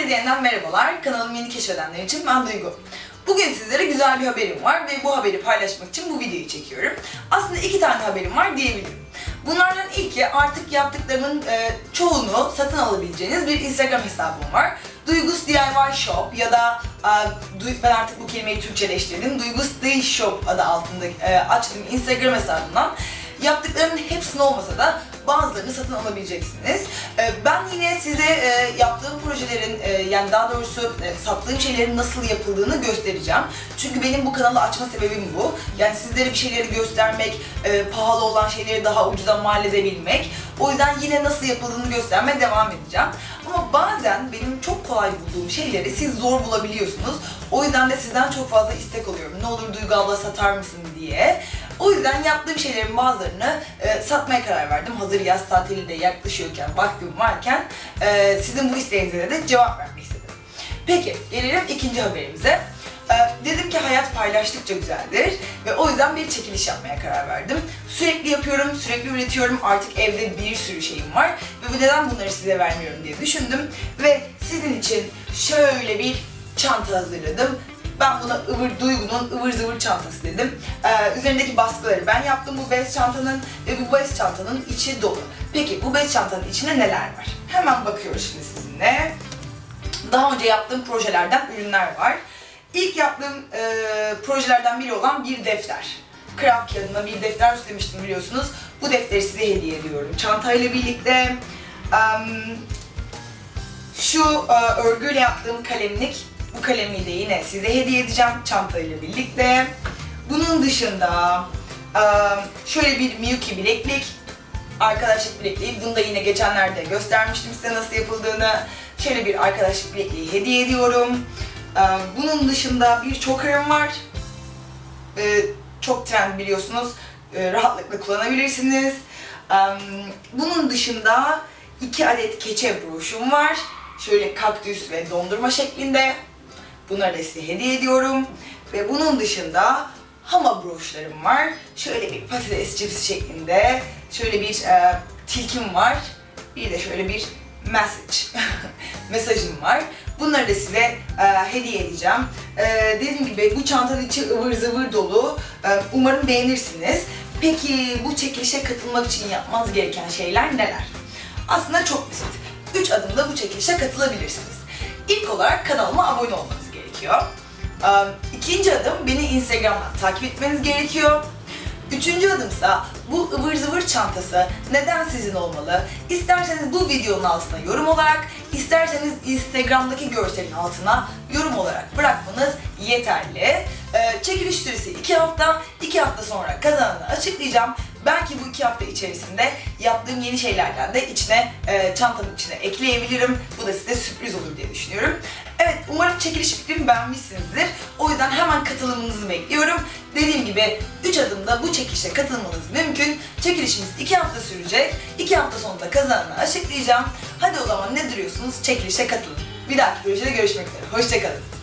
Herkese yeniden merhabalar. Kanalımı yeni keşfedenler için ben Duygu. Bugün sizlere güzel bir haberim var ve bu haberi paylaşmak için bu videoyu çekiyorum. Aslında iki tane haberim var diyebilirim. Bunlardan ilki artık yaptıklarımın e, çoğunu satın alabileceğiniz bir Instagram hesabım var. Duygus DIY Shop ya da e, ben artık bu kelimeyi Türkçeleştirdim. Duygus Day Shop adı altında e, açtığım Instagram hesabından yaptıklarımın hepsini olmasa da bazılarını satın alabileceksiniz. Ee, Ben size e, yaptığım projelerin e, yani daha doğrusu e, sattığım şeylerin nasıl yapıldığını göstereceğim. Çünkü benim bu kanalı açma sebebim bu. Yani sizlere bir şeyleri göstermek, e, pahalı olan şeyleri daha ucuza mal edebilmek. O yüzden yine nasıl yapıldığını göstermeye devam edeceğim. Ama bazen benim çok kolay bulduğum şeyleri siz zor bulabiliyorsunuz. O yüzden de sizden çok fazla istek alıyorum. Ne olur Duygu abla satar mısın diye. O yüzden yaptığım şeylerin bazılarını e, satmaya karar verdim. Hazır yaz tatili de yaklaşıyorken, vaktim varken e, sizin bu isteğinize de cevap vermek istedim. Peki, gelelim ikinci haberimize. E, dedim ki hayat paylaştıkça güzeldir ve o yüzden bir çekiliş yapmaya karar verdim. Sürekli yapıyorum, sürekli üretiyorum. Artık evde bir sürü şeyim var ve neden bunları size vermiyorum diye düşündüm ve sizin için şöyle bir çanta hazırladım. Ben buna ıvır duygunun ıvır zıvır çantası dedim. Ee, üzerindeki baskıları ben yaptım bu bez çantanın ve bu bez çantanın içi dolu. Peki bu bez çantanın içinde neler var? Hemen bakıyoruz şimdi sizinle. Daha önce yaptığım projelerden ürünler var. İlk yaptığım e, projelerden biri olan bir defter. Craft kağıdına bir defter üstlemiştim biliyorsunuz. Bu defteri size hediye ediyorum. Çantayla birlikte em, şu e, örgüyle yaptığım kalemlik, bu kalemliği de yine size hediye edeceğim çantayla birlikte. Bunun dışında e, şöyle bir Miyuki bileklik, arkadaşlık bilekliği. Bunu da yine geçenlerde göstermiştim size nasıl yapıldığını. Şöyle bir arkadaşlık bilekliği hediye ediyorum. E, bunun dışında bir choker'ım var. E, çok trend biliyorsunuz. Rahatlıkla kullanabilirsiniz. Bunun dışında iki adet keçe broşum var. Şöyle kaktüs ve dondurma şeklinde. Bunları size hediye ediyorum. Ve bunun dışında hama broşlarım var. Şöyle bir patates cipsi şeklinde. Şöyle bir e, tilkim var. Bir de şöyle bir message. mesajım var. Bunları da size e, hediye edeceğim. E, dediğim gibi bu çantanın içi ıvır zıvır dolu. E, umarım beğenirsiniz. Peki bu çekilişe katılmak için yapmanız gereken şeyler neler? Aslında çok basit. 3 adımda bu çekilişe katılabilirsiniz. İlk olarak kanalıma abone olmanız gerekiyor. İkinci adım beni Instagram'dan takip etmeniz gerekiyor. Üçüncü adımsa bu ıvır zıvır çantası neden sizin olmalı? İsterseniz bu videonun altına yorum olarak, isterseniz Instagram'daki görselin altına yorum olarak bırakmanız yeterli. Ee, çekiliş süresi 2 hafta, 2 hafta sonra kazananı açıklayacağım. Belki bu iki hafta içerisinde yaptığım yeni şeylerden de içine, e, çantanın içine ekleyebilirim. Bu da size sürpriz olur diye düşünüyorum. Evet, umarım çekiliş fikrimi beğenmişsinizdir. O yüzden hemen katılımınızı bekliyorum. Dediğim gibi 3 adımda bu çekilişe katılmanız mümkün. Çekilişimiz 2 hafta sürecek. 2 hafta sonunda kazananı açıklayacağım. Hadi o zaman ne duruyorsunuz? Çekilişe katılın. Bir dahaki projede görüşmek üzere. Hoşçakalın.